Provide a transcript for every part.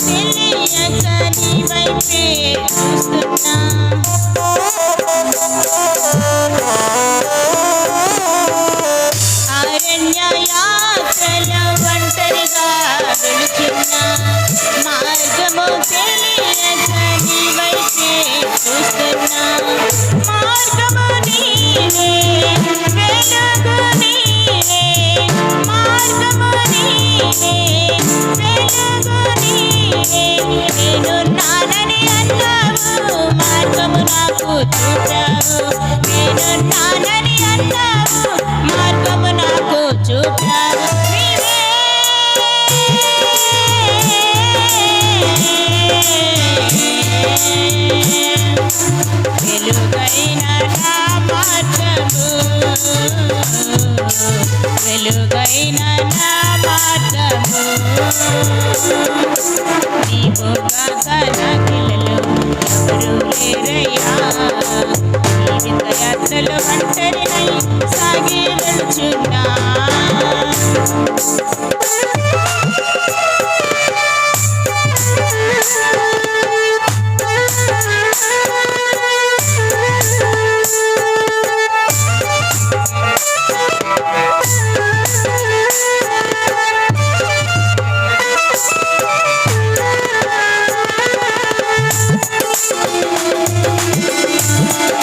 తెలియక నీ వైపే వెలుగైన నా మాటము నీవు గగనా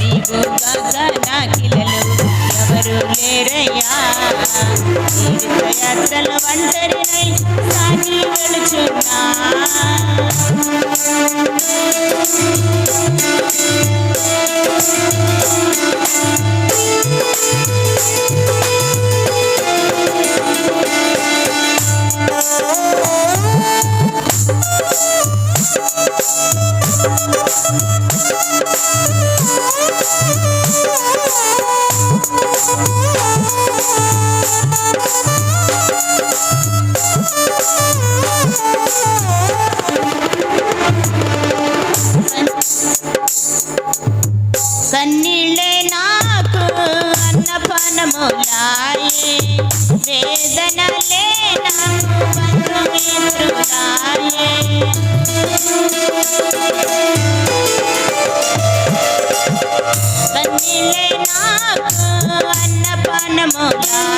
నీకు గగనాకిలలో ఎవరు లేరయ్యా? తీర్థయాత్రల ఒంటరినై సాగి వెళుచున్నా కన్నీళ్ళే నాకు అన్నపానములాయే. వేదనలే నాకు బంధుమిత్రులాయే. కన్నీళ్ళే నాకు అన్నపానములాయే.